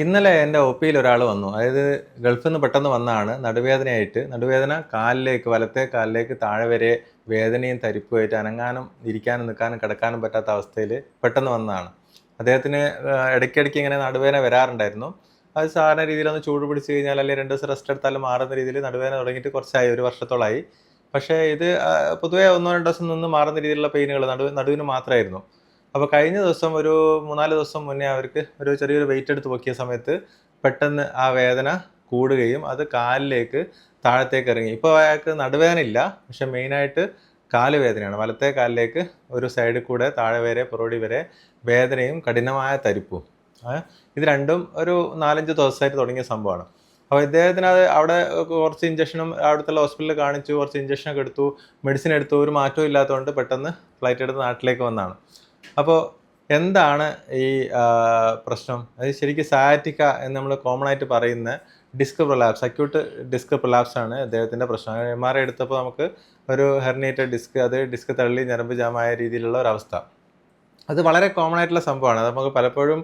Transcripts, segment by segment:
ഇന്നലെ എന്റെ ഒ പിയിൽ ഒരാൾ വന്നു. അതായത് ഗൾഫിൽ നിന്ന് പെട്ടെന്ന് വന്നാണ്. നടുവേദനയായിട്ട്. നടുവേദന കാലിലേക്ക് വലത്തെ കാലിലേക്ക് താഴെ വരെ വേദനയും തരിപ്പുമായിട്ട് അനങ്ങാനും ഇരിക്കാനും നിൽക്കാനും കിടക്കാനും പറ്റാത്ത അവസ്ഥയിൽ പെട്ടെന്ന് വന്നതാണ്. അദ്ദേഹത്തിന് ഇടയ്ക്കിടയ്ക്ക് ഇങ്ങനെ നടുവേദന വരാറുണ്ടായിരുന്നു. അത് സാധാരണ രീതിയിലൊന്ന് ചൂട് പിടിച്ച് കഴിഞ്ഞാൽ അല്ലെങ്കിൽ രണ്ട് ദിവസം റെസ്റ്റ് എടുത്താലും മാറുന്ന രീതിയിൽ നടുവേദന തുടങ്ങിയിട്ട് കുറച്ചായി ഒരു വർഷത്തോളമായി പക്ഷേ ഇത് പൊതുവേ ഒന്നോ രണ്ടോ ദിവസം നിന്ന് മാറുന്ന രീതിയിലുള്ള പെയിനുകൾ നടുവ് നടുവിന് മാത്രമായിരുന്നു. അപ്പോൾ കഴിഞ്ഞ ദിവസം ഒരു മൂന്നാൽ ദിവസം മുന്നേ അവർക്ക് ഒരു ചെറിയൊരു വെയിറ്റ് എടുത്ത് പൊക്കിയ സമയത്ത് പെട്ടെന്ന് ആ വേദന കൂടുകയും അത് കാലിലേക്ക് താഴത്തേക്ക് ഇറങ്ങി. ഇപ്പോൾ അയാൾക്ക് നടുവേദന ഇല്ല പക്ഷെ മെയിനായിട്ട് കാൽ വേദനയാണ് വലത്തെ കാലിലേക്ക് ഒരു സൈഡിൽ കൂടെ താഴെ വരെ പുറോടി വരെ വേദനയും കഠിനമായ തരിപ്പും. ഇത് രണ്ടും ഒരു നാലഞ്ച് ദിവസമായിട്ട് തുടങ്ങിയ സംഭവമാണ്. അപ്പോൾ ഇദ്ദേഹത്തിന് അത് അവിടെ കുറച്ച് ഇഞ്ചക്ഷനും അവിടുത്തെ ഹോസ്പിറ്റലിൽ കാണിച്ചു കുറച്ച് ഇഞ്ചക്ഷനൊക്കെ എടുത്തു മെഡിസിൻ എടുത്തു ഒരു മാറ്റവും ഇല്ലാത്തതുകൊണ്ട് പെട്ടെന്ന് ഫ്ലൈറ്റ് എടുത്ത് നാട്ടിലേക്ക് വന്നതാണ്. അപ്പോൾ എന്താണ് ഈ പ്രശ്നം? അത് ശരിക്കും സാറ്റിക്ക എന്ന് നമ്മൾ കോമൺ ആയിട്ട് പറയുന്ന disc prolapse acute disc prolapse ആണ് അദ്ദേഹത്തിന്റെ പ്രശ്നം. എം ആർ ഐ എടുത്തപ്പോൾ നമുക്ക് ഒരു ഹെർണിയേറ്റഡ് ഡിസ്ക് അത് ഡിസ്ക് തള്ളി ഞരമ്പ് ജാമായ രീതിയിലുള്ള ഒരു അവസ്ഥ. അത് വളരെ കോമൺ ആയിട്ടുള്ള സംഭവമാണ്. അത് നമുക്ക് പലപ്പോഴും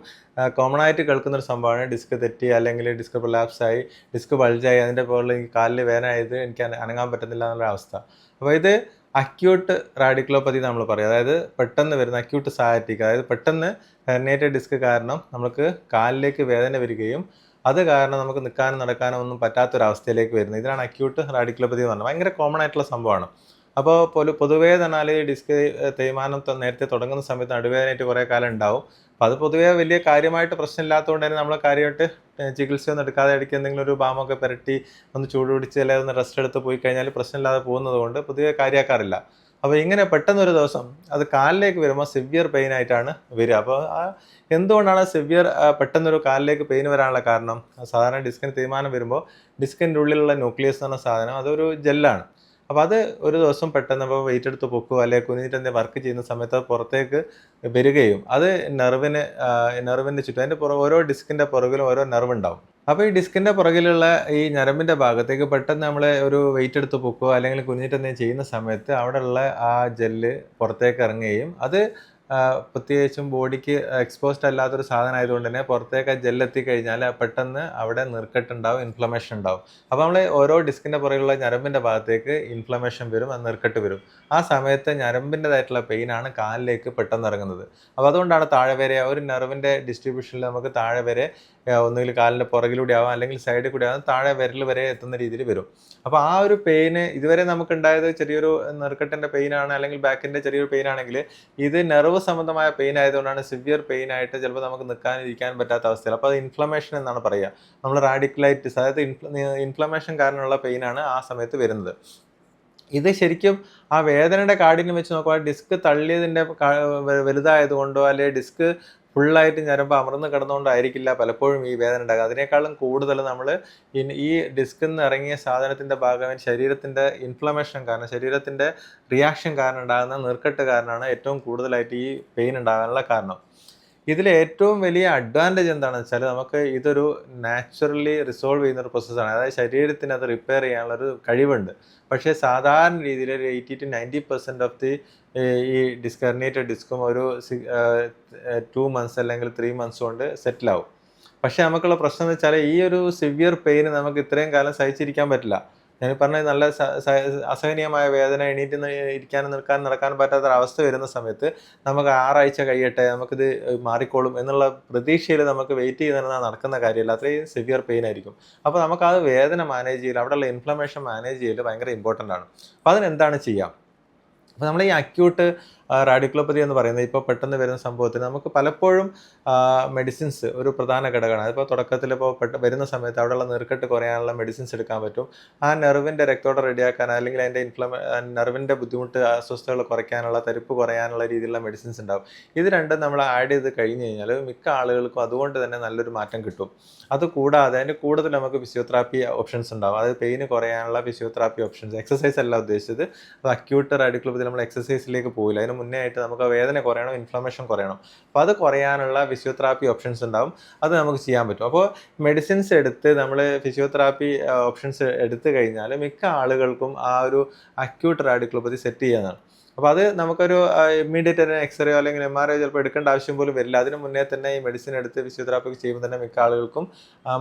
കോമൺ ആയിട്ട് കേൾക്കുന്ന ഒരു സംഭവമാണ്. ഡിസ്ക് തെറ്റി അല്ലെങ്കിൽ ഡിസ്ക് പ്രൊലാപ്സ് ആയി ഡിസ്ക് ബൾജായി അതിന്റെ പോലുള്ള എനിക്ക് കാലിൽ വേദന ആയത് എനിക്ക് അനങ്ങാൻ പറ്റുന്നില്ല എന്നുള്ള അവസ്ഥ. അപ്പോൾ ഇത് അക്യൂട്ട് റാഡിക്കുലോപ്പതി നമ്മൾ പറയും. അതായത് പെട്ടെന്ന് വരുന്ന അക്യൂട്ട് സാറ്റിക് അതായത് പെട്ടെന്ന് ഹെർനേറ്റഡ് ഡിസ്ക് കാരണം നമുക്ക് കാലിലേക്ക് വേദന വരികയും അത് കാരണം നമുക്ക് നിൽക്കാനും നടക്കാനും ഒന്നും പറ്റാത്തൊരവസ്ഥയിലേക്ക് വരുന്നത്. ഇതിനാണ് അക്യൂട്ട് റാഡിക്കുലോപ്പതി എന്ന് പറഞ്ഞത്. ഭയങ്കര കോമൺ ആയിട്ടുള്ള സംഭവമാണ്. അപ്പോൾ പൊതു പൊതുവേ തന്നാൽ ഈ ഡിസ്ക് തേയ്മാനം നേരത്തെ തുടങ്ങുന്ന സമയത്ത് നടുവേദനയായിട്ട് കുറേ കാലം ഉണ്ടാവും. അപ്പോൾ അത് പൊതുവേ വലിയ കാര്യമായിട്ട് പ്രശ്നമില്ലാത്തതുകൊണ്ട് തന്നെ നമ്മൾ കാര്യമായിട്ട് ചികിത്സയൊന്നും എടുക്കാതെ ഇടയ്ക്ക് എന്തെങ്കിലും ഒരു ബാമൊക്കെ പുരട്ടി ഒന്ന് ചൂട് പിടിച്ച് അല്ലെങ്കിൽ ഒന്ന് റെസ്റ്റ് എടുത്ത് പോയി കഴിഞ്ഞാൽ പ്രശ്നമില്ലാതെ പോകുന്നത് കൊണ്ട് പൊതുവെ കാര്യമാക്കാറില്ല അപ്പോൾ ഇങ്ങനെ പെട്ടെന്നൊരു ദിവസം അത് കാലിലേക്ക് വരുമ്പോൾ സിവിയർ പെയിൻ ആയിട്ടാണ് വരിക. അപ്പോൾ ആ എന്തുകൊണ്ടാണ് സിവിയർ പെട്ടെന്നൊരു കാലിലേക്ക് പെയിൻ വരാനുള്ള കാരണം? സാധാരണ ഡിസ്കിന് തീരുമാനം വരുമ്പോൾ ഡിസ്കിന്റെ ഉള്ളിലുള്ള ന്യൂക്ലിയസ് എന്ന് സാധനം അതൊരു ജെല്ലാണ് അപ്പോൾ അത് ഒരു ദിവസം പെട്ടെന്ന് അപ്പോൾ വെയിറ്റ് എടുത്ത് പൊക്കുക അല്ലെങ്കിൽ കുനിഞ്ഞിട്ട് എന്തെങ്കിലും വർക്ക് ചെയ്യുന്ന സമയത്ത് പുറത്തേക്ക് വരികയും അത് നെർവിന് നെർവിന്റെ ചുറ്റും അതിന്റെ പുറ ഓരോ ഡിസ്കിന്റെ പുറകിലും ഓരോ നെർവ് ഉണ്ടാവും. അപ്പോൾ ഈ ഡിസ്കിന്റെ പുറകിലുള്ള ഈ ഞരമ്പിന്റെ ഭാഗത്തേക്ക് പെട്ടെന്ന് നമ്മൾ ഒരു വെയിറ്റ് എടുത്ത് പൊക്കുക അല്ലെങ്കിൽ കുനിഞ്ഞിട്ട് എന്തെങ്കിലും ചെയ്യുന്ന സമയത്ത് അവിടെയുള്ള ആ ജെല്ല് പുറത്തേക്ക് ഇറങ്ങുകയും അത് പ്രത്യേകിച്ചും ബോഡിക്ക് എക്സ്പോസ്ഡ് അല്ലാത്തൊരു സാധനം ആയതുകൊണ്ട് തന്നെ പുറത്തേക്ക് ആ കഴിഞ്ഞാൽ പെട്ടെന്ന് അവിടെ നീർക്കെട്ടുണ്ടാവും ഇൻഫ്ലമേഷൻ ഉണ്ടാവും. അപ്പോൾ നമ്മൾ ഓരോ ഡിസ്കിന്റെ പുറകിലുള്ള ഞരമ്പിന്റെ ഭാഗത്തേക്ക് ഇൻഫ്ലമേഷൻ വരും അത് നീർക്കെട്ട് വരും. ആ സമയത്ത് ഞരമ്പിന്റെതായിട്ടുള്ള പെയിനാണ് കാലിലേക്ക് പെട്ടെന്ന് ഇറങ്ങുന്നത്. അപ്പോൾ അതുകൊണ്ടാണ് താഴെ വരെ ഒരു നെർവിന്റെ ഡിസ്ട്രിബ്യൂഷനിൽ നമുക്ക് താഴെ വരെ ഒന്നുകിൽ കാലിന്റെ പുറകിലൂടെ ആവാം അല്ലെങ്കിൽ സൈഡിൽ കൂടി ആവാം താഴെ വിരൽ വരെ എത്തുന്ന രീതിയിൽ വരും. അപ്പോൾ ആ ഒരു പെയിന് ഇതുവരെ നമുക്കുണ്ടായത് ചെറിയൊരു നെറുക്കെട്ടിന്റെ പെയിനാണ് അല്ലെങ്കിൽ ബാക്കിന്റെ ചെറിയൊരു പെയിൻ ആണെങ്കിൽ ഇത് നെർവ് സംബന്ധമായ പെയിൻ ആയതുകൊണ്ടാണ് സിവിയർ പെയിൻ ആയിട്ട് ചിലപ്പോൾ നമുക്ക് നിൽക്കാൻ ഇരിക്കാൻ പറ്റാത്ത അവസ്ഥയിൽ അപ്പോൾ അത് ഇൻഫ്ലമേഷൻ എന്നാണ് പറയുക. നമ്മൾ റാഡിക്കുലൈറ്റിസ് അതായത് ഇൻഫ്ലമേഷൻ കാരണമുള്ള പെയിനാണ് ആ സമയത്ത് വരുന്നത്. ഇത് ശരിക്കും ആ വേദനയുടെ കാഠിന്യം വെച്ച് നോക്കുമ്പോൾ ഡിസ്ക് തള്ളിയതിന്റെ വലുതായതുകൊണ്ടോ അല്ലെങ്കിൽ ഡിസ്ക് ഫുള്ളായിട്ട് ഞരമ്പ് അമർന്ന് കിടന്നുകൊണ്ടായിരിക്കില്ല പലപ്പോഴും ഈ വേദന ഉണ്ടാകുക അതിനേക്കാളും കൂടുതൽ നമ്മൾ ഈ ഡിസ്കിൽ നിന്ന് ഇറങ്ങിയ സാധനത്തിന്റെ ഭാഗമായി ശരീരത്തിന്റെ ഇൻഫ്ലമേഷൻ കാരണം ശരീരത്തിന്റെ റിയാക്ഷൻ കാരണം ഉണ്ടാകുന്ന നീർക്കെട്ട് കാരണമാണ് ഏറ്റവും കൂടുതലായിട്ട് ഈ പെയിൻ ഉണ്ടാകാനുള്ള കാരണം. ഇതിൽ ഏറ്റവും വലിയ അഡ്വാന്റേജ് എന്താണെന്ന് വെച്ചാൽ നമുക്ക് ഇതൊരു നാച്ചുറലി റിസോൾവ് ചെയ്യുന്ന ഒരു പ്രോസസ്സാണ് അതായത് ശരീരത്തിന് അത് റിപ്പയർ ചെയ്യാനുള്ള ഒരു കഴിവുണ്ട്. പക്ഷേ സാധാരണ രീതിയിൽ ഒരു eighty to ninety percent of the ഈ ഡിസ്കർണേറ്റഡ് ഡിസ്കും ഒരു ടു മന്ത്സ് അല്ലെങ്കിൽ ത്രീ മന്ത്സ് കൊണ്ട് സെറ്റിൽ ആവും. പക്ഷേ നമുക്കുള്ള പ്രശ്നം എന്ന് വെച്ചാൽ ഈ ഒരു സിവിയർ പെയിന് നമുക്ക് ഇത്രയും കാലം സഹിച്ചിരിക്കാൻ പറ്റില്ല. ഞാൻ പറഞ്ഞ നല്ല അസഹനീയമായ വേദന എണീറ്റ് ഇരിക്കാനും നിൽക്കാനും നടക്കാനും പറ്റാത്ത അവസ്ഥ വരുന്ന സമയത്ത് നമുക്ക് ആറാഴ്ച കഴിയട്ടെ നമുക്കിത് മാറിക്കോളും എന്നുള്ള പ്രതീക്ഷയിൽ നമുക്ക് വെയിറ്റ് ചെയ്ത് നടക്കുന്ന കാര്യമില്ല. അത്രയും സിവിയർ പെയിൻ ആയിരിക്കും. അപ്പോൾ നമുക്ക് ആ വേദന മാനേജ് ചെയ്യൽ അവിടെയുള്ള ഇൻഫ്ലമേഷൻ മാനേജ് ചെയ്യൽ ഭയങ്കര ഇമ്പോർട്ടന്റ് ആണ്. അപ്പോൾ അതിനെന്താണ് ചെയ്യാം? അപ്പോൾ നമ്മൾ ഈ അക്യൂട്ട് റാഡിക്കുലോപ്പതി എന്ന് പറയുന്നത് ഇപ്പോൾ പെട്ടെന്ന് വരുന്ന സംഭവത്തിന് നമുക്ക് പലപ്പോഴും മെഡിസിൻസ് ഒരു പ്രധാന ഘടകമാണ്. അതിപ്പോൾ തുടക്കത്തിൽ ഇപ്പോൾ വരുന്ന സമയത്ത് അവിടെയുള്ള നീർക്കെട്ട് കുറയാനുള്ള മെഡിസിൻസ് എടുക്കാൻ പറ്റും. ആ നെർവിന്റെ രക്തോടെ റെഡിയാക്കാൻ അല്ലെങ്കിൽ അതിന്റെ ഇൻഫ്ലമ നെർവിന്റെ ബുദ്ധിമുട്ട് അസ്വസ്ഥതകൾ കുറയ്ക്കാനുള്ള തരിപ്പ് കുറയാനുള്ള രീതിയിലുള്ള മെഡിസിൻസ് ഉണ്ടാവും. ഇത് രണ്ടും നമ്മൾ ആഡ് ചെയ്ത് കഴിഞ്ഞ് കഴിഞ്ഞാൽ മിക്ക ആളുകൾക്കും അതുകൊണ്ട് തന്നെ നല്ലൊരു മാറ്റം കിട്ടും. അത് കൂടാതെ അതിന്റെ കൂടുതൽ നമുക്ക് ഫിസിയോതെറാപ്പി ഓപ്ഷൻസ് ഉണ്ടാവും. അതായത് പെയിന് കുറയാനുള്ള ഫിസിയോതെറാപ്പി ഓപ്ഷൻസ് എക്സസൈസ് അല്ല ഉദ്ദേശിച്ചത്. അത് അക്യൂട്ട് റാഡിക്കുലോപ്പതി നമ്മൾ എക്സസൈസിലേക്ക് പോയില്ല അതിന് മുന്നേ ആയിട്ട് നമുക്ക് വേദന കുറയണം ഇൻഫ്ലമേഷൻ കുറയണം. അപ്പോൾ അത് കുറയാനുള്ള ഫിസിയോതെറാപ്പി ഓപ്ഷൻസ് ഉണ്ടാവും. അത് നമുക്ക് ചെയ്യാൻ പറ്റും. അപ്പോൾ മെഡിസിൻസ് എടുത്ത് നമ്മൾ ഫിസിയോതെറാപ്പി ഓപ്ഷൻസ് എടുത്തു കഴിഞ്ഞാൽ മിക്ക ആളുകൾക്കും ആ ഒരു അക്യൂട്ട് റാഡിക്കുലോപ്പതി സെറ്റ് ചെയ്യാനാണ്. അപ്പോൾ അത് നമുക്കൊരു ഇമ്മീഡിയറ്റ് തന്നെ എക്സ്റേ അല്ലെങ്കിൽ എം ആർ ഐ ചിലപ്പോൾ എടുക്കേണ്ട ആവശ്യം പോലും വരില്ല. അതിന് മുന്നേ തന്നെ ഈ മെഡിസിൻ എടുത്ത് ഫിസിയോതെറാപ്പി ചെയ്യുമ്പോൾ തന്നെ മിക്ക ആളുകൾക്കും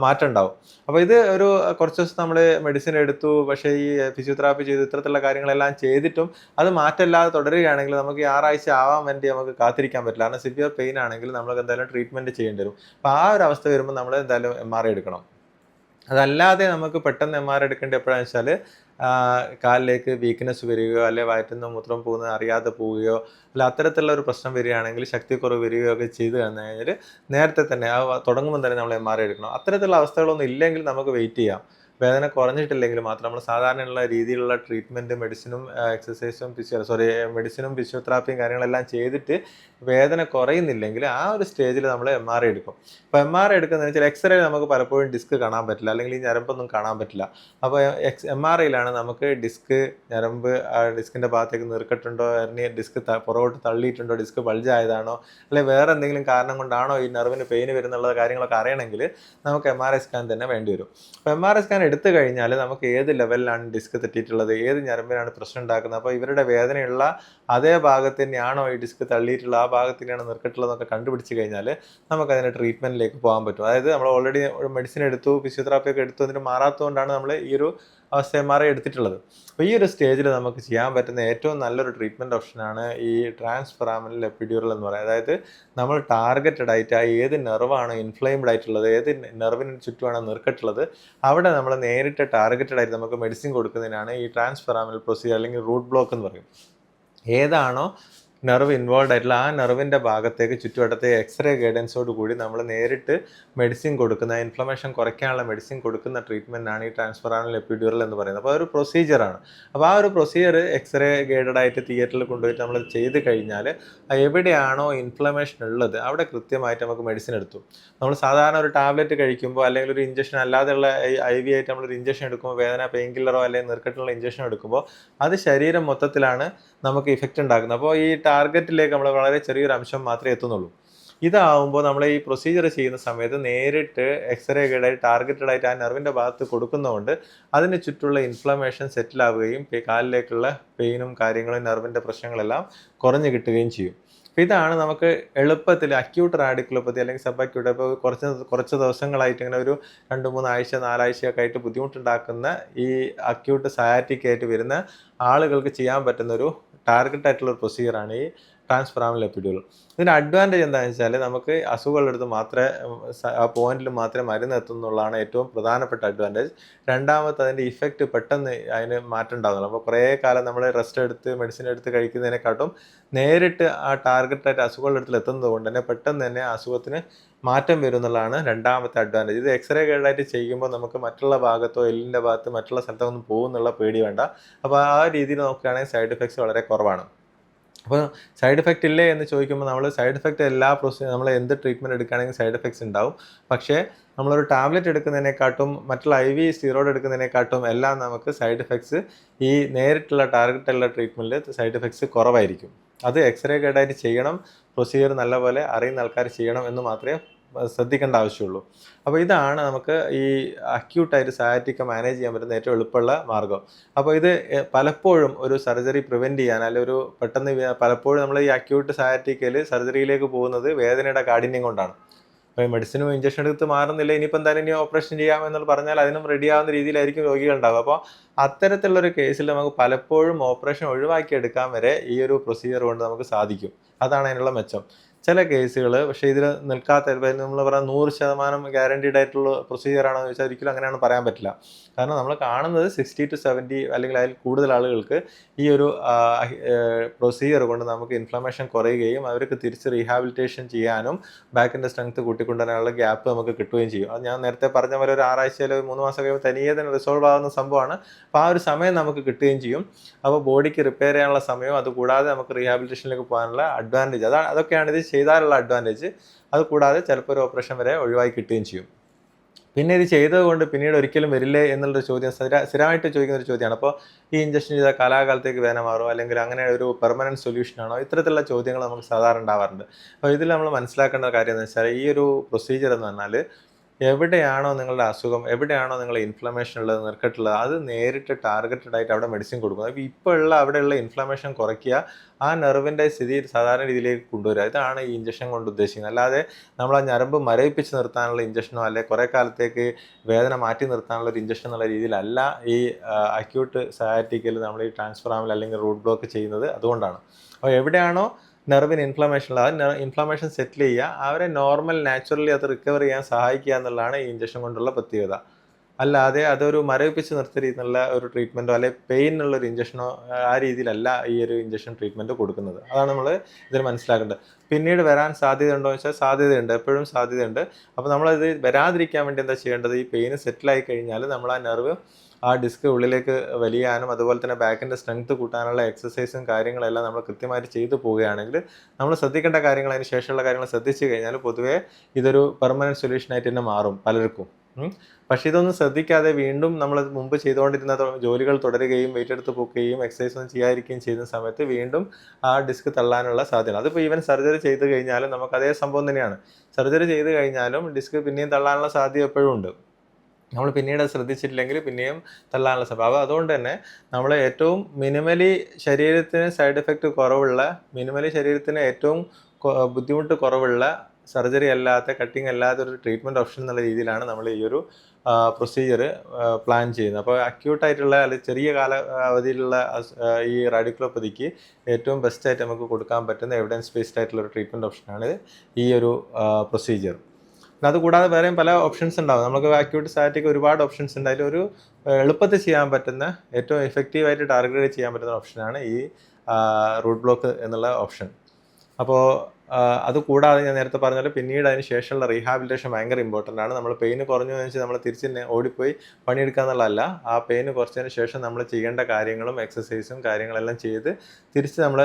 മാറ്റം ഉണ്ടാവും. അപ്പോൾ ഇത് ഒരു കുറച്ച് ദിവസം നമ്മൾ മെഡിസിൻ എടുത്തു പക്ഷേ ഈ ഫിസിയോതെറാപ്പി ചെയ്തു ഇത്തരത്തിലുള്ള കാര്യങ്ങളെല്ലാം ചെയ്തിട്ടും അത് മാറ്റമില്ലാതെ തുടരുകയാണെങ്കിൽ നമുക്ക് ഈ ആറാഴ്ച ആവാൻ വേണ്ടി നമുക്ക് കാത്തിരിക്കാൻ പറ്റില്ല. കാരണം സിവിയർ പെയിൻ ആണെങ്കിൽ നമുക്ക് എന്തായാലും ട്രീറ്റ്മെന്റ് ചെയ്യേണ്ടി വരും. അപ്പോൾ ആ ഒരു അവസ്ഥ വരുമ്പോൾ നമ്മൾ എന്തായാലും എം ആർ ഐ എടുക്കണം. അതല്ലാതെ നമുക്ക് പെട്ടെന്ന് എം ആർ എടുക്കേണ്ട എപ്പോഴാണെന്ന് വെച്ചാൽ കാലിലേക്ക് വീക്ക്നെസ് വരികയോ അല്ലെങ്കിൽ വയറ്റിൽ നിന്ന് മൂത്രം പോകുന്നത് അറിയാതെ പോവുകയോ അല്ല അത്തരത്തിലുള്ള ഒരു പ്രശ്നം വരികയാണെങ്കിൽ ശക്തിക്കുറവ് വരികയോ ഒക്കെ ചെയ്തു കഴിഞ്ഞു കഴിഞ്ഞാൽ നേരത്തെ തന്നെ ആ തുടങ്ങുമ്പോൾ തന്നെ നമ്മൾ എം ആർ എടുക്കണം. അത്തരത്തിലുള്ള അവസ്ഥകളൊന്നും ഇല്ലെങ്കിൽ നമുക്ക് വെയിറ്റ് ചെയ്യാം. വേദന കുറഞ്ഞിട്ടില്ലെങ്കിൽ മാത്രം നമ്മൾ സാധാരണയുള്ള രീതിയിലുള്ള ട്രീറ്റ്മെന്റ് മെഡിസിനും എക്സസൈസും ഫിസിയോ സോറി മെഡിസിനും ഫിസിയോതെറാപ്പിയും കാര്യങ്ങളെല്ലാം ചെയ്തിട്ട് വേദന കുറയുന്നില്ലെങ്കിൽ ആ ഒരു സ്റ്റേജിൽ നമ്മൾ എം ആർ ഐ എടുക്കും. അപ്പോൾ എം ആർ ഐ എടുക്കുന്നതെന്ന് വെച്ചാൽ എക്സ്റേ നമുക്ക് പലപ്പോഴും ഡിസ്ക് കാണാൻ പറ്റില്ല. അല്ലെങ്കിൽ ഈ ഞരമ്പൊന്നും കാണാൻ പറ്റില്ല. അപ്പോൾ എക്സ് എം ആർ ഐയിലാണ് നമുക്ക് ഡിസ്ക് ഞരമ്പ് ആ ഡിസ്കിന്റെ ഭാഗത്തേക്ക് നീർക്കെട്ടുണ്ടോ അല്ലെങ്കിൽ ഡിസ്ക് പുറകോട്ട് തള്ളിയിട്ടുണ്ടോ? Disc bulge ആയതാണോ? അല്ലെങ്കിൽ വേറെ എന്തെങ്കിലും കാരണം കൊണ്ടാണോ ഈ നെർവിന് പെയിന് വരുന്നുള്ള കാര്യങ്ങളൊക്കെ അറിയണമെങ്കിൽ നമുക്ക് എം ആർ ഐ സ്കാൻ തന്നെ വേണ്ടി വരും. അപ്പോൾ എം ആർ ഐ സ്കാൻ എടുത്തു കഴിഞ്ഞാൽ നമുക്ക് ഏത് ലെവലിലാണ് ഡിസ്ക് തെറ്റിയിട്ടുള്ളത്? ഏത് ഞരമ്പിനാണ് പ്രശ്നം ഉണ്ടാക്കുന്നത്? അപ്പോൾ ഇവരുടെ വേദനയുള്ള അതേ ഭാഗത്ത് തന്നെയാണോ ഈ ഡിസ്ക് തള്ളിയിട്ടുള്ള ആ ഭാഗത്ത് തന്നെയാണ് നിർക്കട്ടുള്ളതെന്നൊക്കെ കണ്ടുപിടിച്ച് കഴിഞ്ഞാൽ നമുക്ക് അതിന്റെ ട്രീറ്റ്മെന്റിലേക്ക് പോകാൻ പറ്റും. അതായത് നമ്മൾ ഓൾറെഡി ഒരു മെഡിസിൻ എടുത്തു ഫിസിയോതെറാപ്പി ഒക്കെ എടുത്തു അതിന് മാറാത്തതുകൊണ്ടാണ് നമ്മൾ ഈ ഒരു അവസ്ഥ എം ആർ ഐ എടുത്തിട്ടുള്ളത്. അപ്പോൾ ഈ ഒരു സ്റ്റേജിൽ നമുക്ക് ചെയ്യാൻ പറ്റുന്ന ഏറ്റവും നല്ലൊരു ട്രീറ്റ്മെന്റ് ഓപ്ഷനാണ് ഈ ട്രാൻസ്ഫറാമിനൽ എപ്പിഡ്യൂറൽ എന്ന് പറയുന്നത്. അതായത് നമ്മൾ ടാർഗറ്റഡ് ആയിട്ട് ആ ഏത് നെർവാണ് ഇൻഫ്ലെയിംഡ് ആയിട്ടുള്ളത് ഏത് നെർവിന് ചുറ്റുമാണ് നിർക്കട്ടുള്ളത് അവിടെ നമ്മൾ നേരിട്ട് ടാർഗറ്റഡ് ആയിട്ട് നമുക്ക് മെഡിസിൻ കൊടുക്കുന്നതിനാണ് ഈ ട്രാൻസ്ഫറാമിനൽ പ്രൊസീജിയർ അല്ലെങ്കിൽ റൂട്ട് ബ്ലോക്ക് എന്ന് പറയും. ഏതാണോ നെർവ് ഇൻവോൾവ് ആയിട്ടുള്ള ആ നെർവിന്റെ ഭാഗത്തേക്ക് ചുറ്റുവട്ടത്തെ എക്സ്റേ ഗൈഡൻസോട് കൂടി നമ്മൾ നേരിട്ട് മെഡിസിൻ കൊടുക്കുന്ന ഇൻഫ്ലമേഷൻ കുറയ്ക്കാനുള്ള മെഡിസിൻ കൊടുക്കുന്ന ട്രീറ്റ്മെന്റാണ് ഈ ട്രാൻസ്ഫറാണൽ എപ്പിഡ്യൂറൽ എന്ന് പറയുന്നത്. അപ്പോൾ ഒരു പ്രൊസീജിയറാണ് അപ്പോൾ ആ ഒരു പ്രൊസീജിയർ എക്സ്റേ ഗൈഡഡ് ആയിട്ട് തിയേറ്ററിൽ കൊണ്ടുപോയിട്ട് നമ്മൾ ചെയ്ത് കഴിഞ്ഞാൽ എവിടെയാണോ ഇൻഫ്ലമേഷൻ ഉള്ളത് അവിടെ കൃത്യമായിട്ട് നമുക്ക് മെഡിസിൻ എടുത്തു. നമ്മൾ സാധാരണ ഒരു ടാബ്ലറ്റ് കഴിക്കുമ്പോൾ അല്ലെങ്കിൽ ഒരു ഇഞ്ചക്ഷൻ അല്ലാതെയുള്ള ഐ വി ആയിട്ട് നമ്മളൊരു ഇഞ്ചക്ഷൻ എടുക്കുമ്പോൾ വേദന പെയിൻ കില്ലറോ അല്ലെങ്കിൽ നിർക്കട്ടുള്ള ഇഞ്ചക്ഷൻ എടുക്കുമ്പോൾ അത് ശരീരം മൊത്തത്തിലാണ് നമുക്ക് ഇഫക്റ്റ് ഉണ്ടാക്കുന്നത്. അപ്പോൾ ഈ ടാർഗറ്റിലേക്ക് നമ്മൾ വളരെ ചെറിയൊരു അംശം മാത്രമേ എത്തുന്നുള്ളൂ. ഇതാവുമ്പോൾ നമ്മൾ ഈ പ്രൊസീജിയർ ചെയ്യുന്ന സമയത്ത് നേരിട്ട് എക്സ്റേ ഗൈഡായി ടാർഗറ്റഡ് ആയിട്ട് ആ നെർവിന്റെ ഭാഗത്ത് കൊടുക്കുന്നതുകൊണ്ട് അതിന് ചുറ്റുള്ള ഇൻഫ്ലമേഷൻ സെറ്റിലാവുകയും കാലിലേക്കുള്ള പെയിനും കാര്യങ്ങളും നെർവിന്റെ പ്രശ്നങ്ങളെല്ലാം കുറഞ്ഞു കിട്ടുകയും ചെയ്യും. അപ്പോൾ ഇതാണ് നമുക്ക് എളുപ്പത്തിൽ അക്യൂട്ട് റാഡിക്കുലോപ്പതി അല്ലെങ്കിൽ സബ് അക്യൂട്ട് ഇപ്പോൾ കുറച്ച് കുറച്ച് ദിവസങ്ങളായിട്ട് ഇങ്ങനെ ഒരു രണ്ട് മൂന്ന് ആഴ്ച നാലാഴ്ചയൊക്കെ ആയിട്ട് ബുദ്ധിമുട്ടുണ്ടാക്കുന്ന ഈ അക്യൂട്ട് സയാറ്റിക് ആയിട്ട് വരുന്ന ആളുകൾക്ക് ചെയ്യാൻ പറ്റുന്ന ഒരു ടാർഗറ്റ് ആയിട്ടുള്ള ഒരു പ്രൊസീജിയറാണ് ഈ ട്രാൻസ്ഫറാമൽ എപ്പിഡ്യൂൾ ഇതിന്റെ അഡ്വാന്റേജ് എന്താണെന്ന് വെച്ചാൽ നമുക്ക് അസുഖമുള്ളടുത്ത് മാത്രമേ ആ പോയിന്റിൽ മാത്രമേ മരുന്ന് എത്തുന്നുള്ളതാണ് ഏറ്റവും പ്രധാനപ്പെട്ട അഡ്വാന്റേജ് രണ്ടാമത്തെ അതിന്റെ ഇഫക്റ്റ് പെട്ടെന്ന് അതിന് മാറ്റം ഉണ്ടാകുന്നുള്ളൂ അപ്പോൾ കുറേ കാലം നമ്മൾ റെസ്റ്റ് എടുത്ത് മെഡിസിൻ എടുത്ത് കഴിക്കുന്നതിനെക്കാട്ടും നേരിട്ട് ആ ടാർഗറ്റായിട്ട് അസുഖമുള്ളടത്തിൽ എത്തുന്നത് കൊണ്ട് തന്നെ പെട്ടെന്ന് തന്നെ അസുഖത്തിന് മാറ്റം വരും എന്നുള്ളതാണ് രണ്ടാമത്തെ അഡ്വാന്റേജ് ഇത് എക്സ്റേ ഗൈഡായിട്ട് ചെയ്യുമ്പോൾ നമുക്ക് മറ്റുള്ള ഭാഗത്തോ എല്ലിന്റെ ഭാഗത്ത് മറ്റുള്ള സ്ഥലത്തോ ഒന്നും പോകുന്നുള്ള പേടി വേണ്ട. അപ്പോൾ ആ രീതിയിൽ നോക്കുകയാണെങ്കിൽ സൈഡ് എഫക്ട്സ് വളരെ കുറവാണ്. അപ്പോൾ സൈഡ് എഫക്റ്റ് ഇല്ലേ എന്ന് ചോദിക്കുമ്പോൾ നമ്മൾ സൈഡ് എഫക്റ്റ് എല്ലാ പ്രോസസ്സും നമ്മൾ എന്ത് ട്രീറ്റ്മെന്റ് എടുക്കുകയാണെങ്കിൽ സൈഡ് എഫക്ട്സ് ഉണ്ടാവും പക്ഷേ നമ്മളൊരു ടാബ്ലറ്റ് എടുക്കുന്നതിനെക്കാട്ടും മറ്റുള്ള ഐ വി സ്റ്റീറോയിഡ് എടുക്കുന്നതിനെക്കാട്ടും എല്ലാം നമുക്ക് സൈഡ് എഫക്ട്സ് ഈ നേരിട്ടുള്ള ടാർഗറ്റുള്ള ട്രീറ്റ്മെന്റിൽ സൈഡ് എഫക്ട്സ് കുറവായിരിക്കും. അത് എക്സ്റേ ഗൈഡായിട്ട് ചെയ്യണം പ്രൊസീജിയർ നല്ലപോലെ അറിയുന്ന ആൾക്കാർ ചെയ്യണം എന്ന് മാത്രമേ ശ്രദ്ധിക്കേണ്ട ആവശ്യമുള്ളൂ. അപ്പോൾ ഇതാണ് നമുക്ക് ഈ അക്യൂട്ടായിട്ട് സയാറ്റിക്ക മാനേജ് ചെയ്യാൻ പറ്റുന്ന ഏറ്റവും എളുപ്പമുള്ള മാർഗം അപ്പോൾ ഇത് പലപ്പോഴും ഒരു സർജറി പ്രിവെന്റ് ചെയ്യാൻ അല്ലെങ്കിൽ ഒരു പെട്ടെന്ന് പലപ്പോഴും നമ്മൾ ഈ അക്യൂട്ട് സയാറ്റിക്കയിൽ സർജറിയിലേക്ക് പോകുന്നത് വേദനയുടെ കാഠിന്യം കൊണ്ടാണ്. അപ്പോൾ മെഡിസിനും ഇഞ്ചക്ഷൻ എടുത്ത് മാറുന്നില്ല ഇനിയിപ്പോൾ എന്തായാലും ഇനി ഓപ്പറേഷൻ ചെയ്യാം എന്ന് പറഞ്ഞാൽ അതിനും റെഡി ആവുന്ന രീതിയിലായിരിക്കും രോഗികൾ ഉണ്ടാവുക. അപ്പോൾ അത്തരത്തിലുള്ളൊരു കേസിൽ നമുക്ക് പലപ്പോഴും ഓപ്പറേഷൻ ഒഴിവാക്കി എടുക്കാൻ വരെ ഈ ഒരു പ്രൊസീജിയർ കൊണ്ട് നമുക്ക് സാധിക്കും. അതാണ് അതിനുള്ള മെച്ചം. ചില കേസുകൾ പക്ഷേ ഇതിൽ നിൽക്കാത്ത നമ്മൾ പറയാം നൂറ് ശതമാനം ഗ്യാരണ്ടീഡ് ആയിട്ടുള്ള പ്രൊസീജിയർ ആണോ എന്ന് ചോദിച്ചാൽ ഒരിക്കലും അങ്ങനെയാണ് പറയാൻ പറ്റില്ല. കാരണം നമ്മൾ കാണുന്നത് സിക്സ്റ്റി ടു സെവന്റി അല്ലെങ്കിൽ അതിൽ കൂടുതൽ ആളുകൾക്ക് ഈ ഒരു പ്രൊസീജിയർ കൊണ്ട് നമുക്ക് ഇൻഫ്ലമേഷൻ കുറയുകയും അവർക്ക് തിരിച്ച് റീഹാബിലിറ്റേഷൻ ചെയ്യാനും ബാക്കിന്റെ സ്ട്രെങ്ത് കൂട്ടിക്കൊണ്ടുവരാനുള്ള ഗ്യാപ്പ് നമുക്ക് കിട്ടുകയും ചെയ്യും. അത് ഞാൻ നേരത്തെ പറഞ്ഞ പോലെ ഒരു ആറാഴ്ചയിൽ ഒരു മൂന്ന് മാസം കഴിയുമ്പോൾ തനിയെ തന്നെ റിസോൾവ് ആകുന്ന സംഭവമാണ്. അപ്പോൾ ആ ഒരു സമയം നമുക്ക് കിട്ടുകയും ചെയ്യും. അപ്പോൾ ബോഡിക്ക് റിപ്പയർ ചെയ്യാനുള്ള സമയവും അതുകൂടാതെ നമുക്ക് റീഹാബിലിറ്റേഷനിലേക്ക് പോകാനുള്ള അഡ്വാന്റേജ് അതാണ് അതൊക്കെയാണ് ഇത് ചെയ്താലുള്ള അഡ്വാന്റേജ് അത് കൂടാതെ ചിലപ്പോൾ ഒരു ഓപ്പറേഷൻ വരെ ഒഴിവായി കിട്ടുകയും ചെയ്യും. പിന്നെ ഇത് ചെയ്തതുകൊണ്ട് പിന്നീട് ഒരിക്കലും വരില്ലേ എന്നുള്ളൊരു ചോദ്യം സ്ഥിര സ്ഥിരമായിട്ട് ചോദിക്കുന്ന ഒരു ചോദ്യമാണ്. അപ്പോൾ ഈ ഇഞ്ചക്ഷൻ ചെയ്ത കാലാകാലത്തേക്ക് വേദന മാറുമോ? അല്ലെങ്കിൽ അങ്ങനെ ഒരു പെർമനന്റ് സൊല്യൂഷനാണോ ഇത്തരത്തിലുള്ള ചോദ്യങ്ങൾ നമുക്ക് സാധാരണ ഉണ്ടാവാറുണ്ട്. അപ്പോൾ ഇതിൽ നമ്മൾ മനസ്സിലാക്കേണ്ട കാര്യം എന്ന് വെച്ചാൽ ഈ ഒരു പ്രൊസീജിയർ എന്ന് പറഞ്ഞാൽ എവിടെയാണോ നിങ്ങളുടെ അസുഖം എവിടെയാണോ നിങ്ങളുടെ ഇൻഫ്ലമേഷൻ ഉള്ളത് നിർക്കട്ടുള്ളത് അത് നേരിട്ട് ടാർഗറ്റഡ് ആയിട്ട് അവിടെ മെഡിസിൻ കൊടുക്കും അപ്പോൾ ഇപ്പോൾ ഉള്ള അവിടെയുള്ള ഇൻഫ്ലമേഷൻ കുറയ്ക്കുക ആ നെർവിന്റെ സ്ഥിതി സാധാരണ രീതിയിലേക്ക് കൊണ്ടുവരിക. ഇതാണ് ഈ ഇഞ്ചക്ഷൻ കൊണ്ട് ഉദ്ദേശിക്കുന്നത്. അല്ലാതെ നമ്മൾ ആ ഞരമ്പ് മരവിപ്പിച്ച് നിർത്താനുള്ള ഇഞ്ചക്ഷനോ അല്ലെങ്കിൽ കുറേ കാലത്തേക്ക് വേദന മാറ്റി നിർത്താനുള്ള ഒരു ഇഞ്ചക്ഷൻ എന്നുള്ള രീതിയിലല്ല ഈ അക്യൂട്ട് സയാറ്റിക്കൽ നമ്മൾ ഈ ട്രാൻസ്ഫർ ട്രാൻസ്ഫറാമിൽ അല്ലെങ്കിൽ റൂട്ട് ബ്ലോക്ക് ചെയ്യുന്നത്. അതുകൊണ്ടാണ്. അപ്പോൾ എവിടെയാണോ നെർവിന് ഇൻഫ്ലമേഷൻ ഉള്ള അത് ഇൻഫ്ലമേഷൻ സെറ്റിൽ ചെയ്യുക അവരെ നോർമൽ നാച്ചുറലി അത് റിക്കവർ ചെയ്യാൻ സഹായിക്കുക എന്നുള്ളതാണ് ഈ ഇഞ്ചക്ഷൻ കൊണ്ടുള്ള പ്രത്യേകത. അല്ലാതെ അതൊരു മരവിപ്പിച്ച് നിർത്തിയിരുന്നുള്ള ഒരു ട്രീറ്റ്മെന്റോ അല്ലെങ്കിൽ പെയിൻ ഉള്ള ഒരു ഇഞ്ചക്ഷനോ ആ രീതിയിലല്ല ഈ ഒരു ഇഞ്ചക്ഷൻ ട്രീറ്റ്മെന്റ് കൊടുക്കുന്നത്. അതാണ് നമ്മൾ ഇതിൽ മനസ്സിലാക്കേണ്ടത്. പിന്നീട് വരാൻ സാധ്യതയുണ്ടോ എന്ന് വെച്ചാൽ സാധ്യതയുണ്ട് എപ്പോഴും സാധ്യതയുണ്ട്. അപ്പോൾ നമ്മളത് വരാതിരിക്കാൻ വേണ്ടി എന്താ ചെയ്യേണ്ടത്? ഈ പെയിന് സെറ്റിലായി കഴിഞ്ഞാൽ നമ്മൾ ആ നെർവ് ആ ഡിസ്ക് ഉള്ളിലേക്ക് വലിയാനും അതുപോലെ തന്നെ ബാക്കിന്റെ സ്ട്രെങ്ത് കൂട്ടാനുള്ള എക്സസൈസും കാര്യങ്ങളെല്ലാം നമ്മൾ കൃത്യമായിട്ട് ചെയ്തു പോവുകയാണെങ്കിൽ നമ്മൾ ശ്രദ്ധിക്കേണ്ട കാര്യങ്ങൾ അതിന് ശേഷമുള്ള കാര്യങ്ങൾ ശ്രദ്ധിച്ചു കഴിഞ്ഞാൽ പൊതുവേ ഇതൊരു പെർമനന്റ് സൊല്യൂഷനായിട്ട് തന്നെ മാറും പലർക്കും. പക്ഷേ ഇതൊന്നും ശ്രദ്ധിക്കാതെ വീണ്ടും നമ്മൾ മുമ്പ് ചെയ്തുകൊണ്ടിരുന്ന ജോലികൾ തുടരുകയും വെയിറ്റ് എടുത്ത് പോക്കുകയും എക്സസൈസ് ഒന്നും ചെയ്യാതിരിക്കുകയും ചെയ്യുന്ന സമയത്ത് വീണ്ടും ആ ഡിസ്ക് തള്ളാനുള്ള സാധ്യത. അതിപ്പോൾ ഈവൻ സർജറി ചെയ്ത് കഴിഞ്ഞാലും നമുക്ക് അതേ സംഭവം തന്നെയാണ്. സർജറി ചെയ്ത് കഴിഞ്ഞാലും ഡിസ്ക് പിന്നെയും തള്ളാനുള്ള സാധ്യത എപ്പോഴും ഉണ്ട്. നമ്മൾ പിന്നീട് ശ്രദ്ധിച്ചിട്ടില്ലെങ്കിൽ പിന്നെയും തള്ളാനുള്ള സ്വഭാവം അതുകൊണ്ട് തന്നെ നമ്മൾ ഏറ്റവും മിനിമലി ശരീരത്തിന് സൈഡ് എഫക്റ്റ് കുറവുള്ള മിനിമലി ശരീരത്തിന് ഏറ്റവും ബുദ്ധിമുട്ട് കുറവുള്ള സർജറി അല്ലാത്ത കട്ടിങ് അല്ലാത്ത ഒരു ട്രീറ്റ്മെന്റ് ഓപ്ഷൻ എന്നുള്ള രീതിയിലാണ് നമ്മൾ ഈ ഒരു പ്രൊസീജിയർ പ്ലാൻ ചെയ്യുന്നത്. അപ്പോൾ അക്യൂട്ടായിട്ടുള്ള അല്ലെങ്കിൽ ചെറിയ കാല അവധിയിലുള്ള ഈ റാഡിക്കുലോപ്പതിക്ക് ഏറ്റവും ബെസ്റ്റായിട്ട് നമുക്ക് കൊടുക്കാൻ പറ്റുന്ന എവിഡൻസ് ബേസ്ഡ് ആയിട്ടുള്ള ഒരു ട്രീറ്റ്മെന്റ് ഓപ്ഷനാണ് ഈ ഒരു പ്രൊസീജിയർ അതുകൂടാതെ വേറെയും പല ഓപ്ഷൻസ് ഉണ്ടാവും. നമുക്ക് അക്യൂട്ട് സ്റ്റാറ്റിക് ഒരുപാട് ഓപ്ഷൻസ് ഉണ്ട്. അതിൽ ഒരു എളുപ്പത്തിൽ ചെയ്യാൻ പറ്റുന്ന ഏറ്റവും എഫക്റ്റീവായിട്ട് ടാർഗറ്റ് ചെയ്യാൻ പറ്റുന്ന ഓപ്ഷനാണ് ഈ റൂട്ട് ബ്ലോക്ക് എന്നുള്ള ഓപ്ഷൻ അപ്പോൾ അത് കൂടാതെ ഞാൻ നേരത്തെ പറഞ്ഞാൽ പിന്നീട് അതിന് ശേഷമുള്ള റീഹാബിലിറ്റേഷൻ ഭയങ്കര ഇമ്പോർട്ടന്റ് ആണ്. നമ്മൾ പെയിന് കുറഞ്ഞു എന്ന് വെച്ചാൽ നമ്മൾ തിരിച്ച് ഓടിപ്പോയി പണിയെടുക്കുക എന്നുള്ളതല്ല. ആ പെയിന് കുറച്ചതിന് ശേഷം നമ്മൾ ചെയ്യേണ്ട കാര്യങ്ങളും എക്സസൈസും കാര്യങ്ങളെല്ലാം ചെയ്ത് തിരിച്ച് നമ്മൾ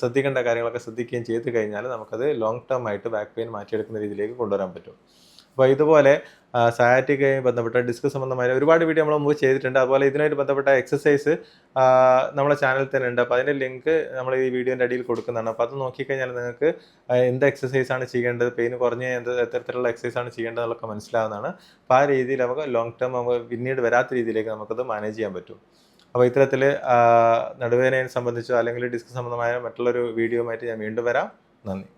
ശ്രദ്ധിക്കേണ്ട കാര്യങ്ങളൊക്കെ ശ്രദ്ധിക്കുകയും ചെയ്ത് കഴിഞ്ഞാൽ നമുക്കത് ലോങ് ടേം ആയിട്ട് ബാക്ക് പെയിൻ മാറ്റിയെടുക്കുന്ന രീതിയിലേക്ക് കൊണ്ടുവരാൻ പറ്റും. അപ്പോൾ ഇതുപോലെ സയാറ്റിക്കുമായി ബന്ധപ്പെട്ട ഡിസ്ക് സംബന്ധമായ ഒരുപാട് വീഡിയോ നമ്മൾ മുമ്പ് ചെയ്തിട്ടുണ്ട്. അതുപോലെ ഇതിനായിട്ട് ബന്ധപ്പെട്ട എക്സസൈസ് നമ്മുടെ ചാനലിൽ തന്നെ ഉണ്ട്. അപ്പോൾ അതിന്റെ ലിങ്ക് നമ്മൾ ഈ വീഡിയോന്റെ അടിയിൽ കൊടുക്കുന്നതാണ്. അപ്പോൾ അത് നോക്കിക്കഴിഞ്ഞാൽ നിങ്ങൾക്ക് എന്ത് എക്സസൈസ് ആണ് ചെയ്യേണ്ടത് പെയിൻ കുറഞ്ഞ എന്ത് എത്തരത്തിലുള്ള എക്സസൈസ് ആണ് ചെയ്യേണ്ടത് എന്നൊക്കെ മനസ്സിലാവുന്നതാണ്. അപ്പോൾ ആ രീതിയിൽ നമുക്ക് ലോങ് ടേം നമുക്ക് പിന്നീട് വരാത്ത രീതിയിലേക്ക് നമുക്കത് മാനേജ് ചെയ്യാൻ പറ്റും. അപ്പോൾ ഇത്തരത്തിൽ നടുവേദനയെ സംബന്ധിച്ചോ അല്ലെങ്കിൽ ഡിസ്ക് സംബന്ധമായ മറ്റുള്ളൊരു വീഡിയോ ആയിട്ട് ഞാൻ വീണ്ടും വരാം. നന്ദി.